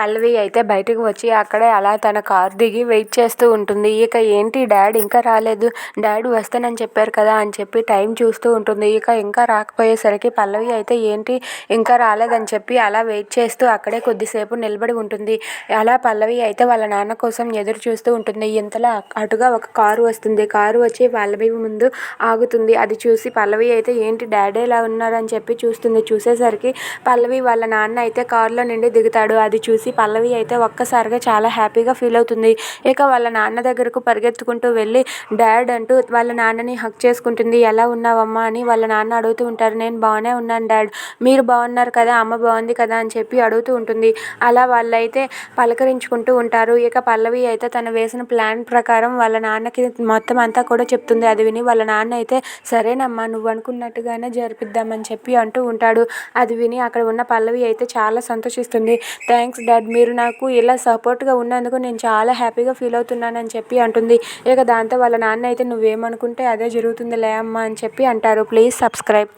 పల్లవి అయితే బయటకు వచ్చి అక్కడే అలా తన కార్ దిగి వెయిట్ చేస్తూ ఉంటుంది. ఇక ఏంటి డాడ్ ఇంకా రాలేదు. డాడ్ వస్తానని చెప్పారు కదా అని చెప్పి టైం చూస్తూ ఉంటుంది. ఇక ఇంకా రాకపోయేసరికి పల్లవి అయితే ఏంటి ఇంకా రాలేదని చెప్పి అలా వెయిట్ చేస్తూ అక్కడే కొద్దిసేపు నిలబడి ఉంటుంది. అలా పల్లవి అయితే వాళ్ళ నాన్న కోసం ఎదురు చూస్తూ ఉంటుంది. ఇంతలో అటుగా ఒక కారు వస్తుంది. కారు వచ్చి పల్లవి ముందు ఆగుతుంది. అది చూసి పల్లవి అయితే ఏంటి డాడీ ఇలా ఉన్నారని చెప్పి చూస్తుంది. చూసేసరికి పల్లవి వాళ్ళ నాన్న అయితే కారులో నుండి దిగుతాడు. అది చూసి పల్లవి అయితే ఒక్కసారిగా చాలా హ్యాపీగా ఫీల్ అవుతుంది. ఇక వాళ్ళ నాన్న దగ్గరకు పరిగెత్తుకుంటూ వెళ్ళి డాడ్ అంటూ వాళ్ళ నాన్నని హక్ చేసుకుంటుంది. ఎలా ఉన్నావమ్మా? అని వాళ్ళ నాన్న అడుగుతూ ఉంటారు. నేను బాగానే ఉన్నాను డాడ్. మీరు బాగున్నారు కదా అమ్మ బాగుంది కదా అని చెప్పి అడుగుతూ ఉంటుంది. అలా వాళ్ళైతే పలకరించుకుంటూ ఉంటారు. ఇక పల్లవి అయితే తను వేసిన ప్లాన్ ప్రకారం వాళ్ళ నాన్నకి మొత్తం అంతా కూడా చెప్తుంది. అది విని వాళ్ళ నాన్న అయితే సరేనమ్మా నువ్వు అనుకున్నట్టుగానే జరిపిద్దామని చెప్పి అంటూ ఉంటాడు. అది విని అక్కడ ఉన్న పల్లవి అయితే చాలా సంతోషిస్తుంది. థ్యాంక్స్ డాడ్ మీరు నాకు ఇలా సపోర్ట్గా ఉన్నందుకు నేను చాలా హ్యాపీగా ఫీల్ అవుతున్నానని చెప్పి అంటుంది. ఇక దాంతో వాళ్ళ నాన్న అయితే నువ్వేమనుకుంటే అదే జరుగుతుందిలే అమ్మా అని చెప్పి అంటారు. Please subscribe.